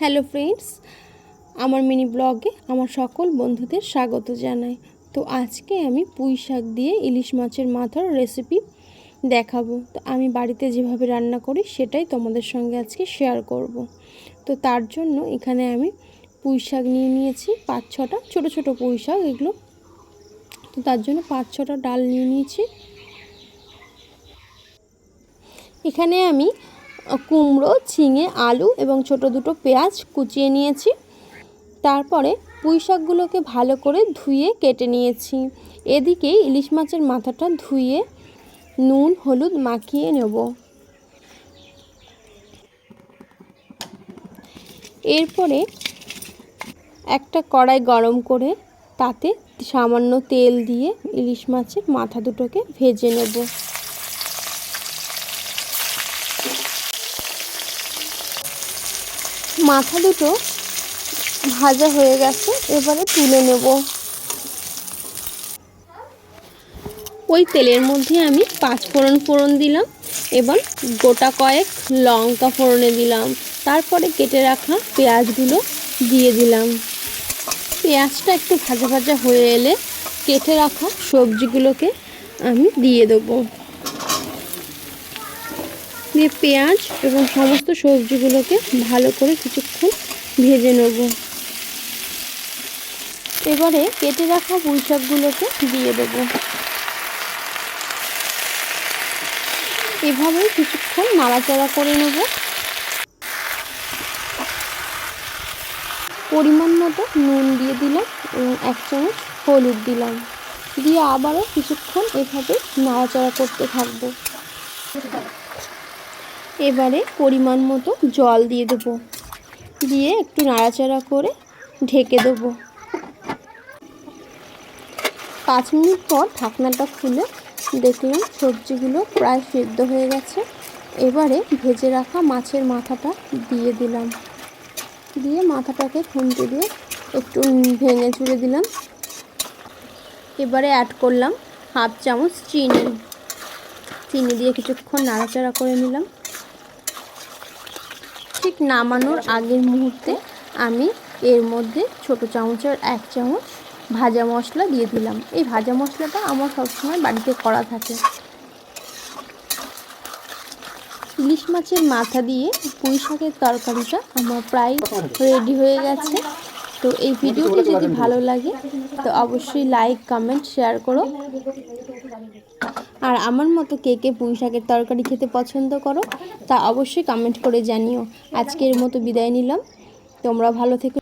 Hello friends, আমার mini ব্লগে আমার সকল বন্ধুদের স্বাগত জানাই। তো আজকে আমি পুঁই শাক দিয়ে ইলিশ মাছের মাথার রেসিপি দেখাবো। তো আমি বাড়িতে যেভাবে রান্না করি সেটাই তোমাদের সঙ্গে আজকে শেয়ার করব। তো তার জন্য এখানে আমি পুঁই শাক নিয়ে নিয়েছি, পাঁচ ছটা ছোটো ছোটো পুঁই শাক এগুলো। তো তার জন্য পাঁচ ছটা ডাল নিয়ে নিয়েছি। এখানে আমি কুমড়ো, ঝিঙে, আলু এবং ছোট দুটো পেঁয়াজ কুচিয়ে নিয়েছি। তারপরে পুঁই শাকগুলোকে ভালো করে ধুয়ে কেটে নিয়েছি। এদিকে ইলিশ মাছের মাথাটা ধুয়ে নুন, হলুদ মাখিয়ে নেব। এরপরে একটা কড়াই গরম করে তাতে সামান্য তেল দিয়ে ইলিশ মাছের মাথা দুটোকে ভেজে নেব। মাথা দুটো ভাজা হয়ে গেছে, এবারে তুলে নেব। ওই তেলের মধ্যে আমি পাঁচ ফোড়ন ফোড়ন দিলাম এবং গোটা কয়েক লঙ্কা ফোড়নে দিলাম, তারপরে কেটে রাখা পেঁয়াজগুলো দিয়ে দিলাম। পেঁয়াজটা একটু ভাজা ভাজা হয়ে এলে কেটে রাখা সবজিগুলোকে আমি দিয়ে দেবো। দিয়ে পেঁয়াজ এবং সমস্ত সবজিগুলোকে ভালো করে কিছুক্ষণ ভেজে নেব। এবারে কেটে রাখা পুঁই শাকগুলোকে দিয়ে দেব। এভাবে কিছুক্ষণ নাড়াচাড়া করে নেব। পরিমাণ মতো নুন দিয়ে দিলাম এবং এক চামচ হলুদ দিলাম। দিয়ে আবারও কিছুক্ষণ এভাবে নাড়াচাড়া করতে থাকব। এবারে পরিমাণ মতো জল দিয়ে দেবো। দিয়ে একটু নাড়াচাড়া করে ঢেকে দেবো। পাঁচ মিনিট পর ঢাকনাটা খুলে দেখলাম সবজিগুলো প্রায় সেদ্ধ হয়ে গেছে। এবারে ভেজে রাখা মাছের মাথাটা দিয়ে দিলাম। দিয়ে মাথাটাকে খুন্তি দিয়ে একটু ভেঙে চুড়ে দিলাম। এবারে অ্যাড করলাম হাফ চামচ চিনি। চিনি দিয়ে কিছুক্ষণ নাড়াচাড়া করে নিলাম। ঠিক নামানোর আগের মুহূর্তে আমি এর মধ্যে ছোট চামচের এক চামচ ভাজা মশলা দিয়ে দিলাম। এই ভাজা মশলাটা আমার সবসময় বাড়িতে করা থাকে। ইলিশ মাছের মাথা দিয়ে পুঁই শাকের তরকারিটা আমার প্রায় রেডি হয়ে গেছে। তো এই ভিডিওটি যদি ভালো লাগে তো অবশ্যই লাইক কমেন্ট শেয়ার করো। আর আমার মতো কে কে পুঁই শাকের তরকারি খেতে পছন্দ করো তা অবশ্যই কমেন্ট করে জানিও। আজকের মতো বিদায় নিলাম। তোমরা ভালো থেকো।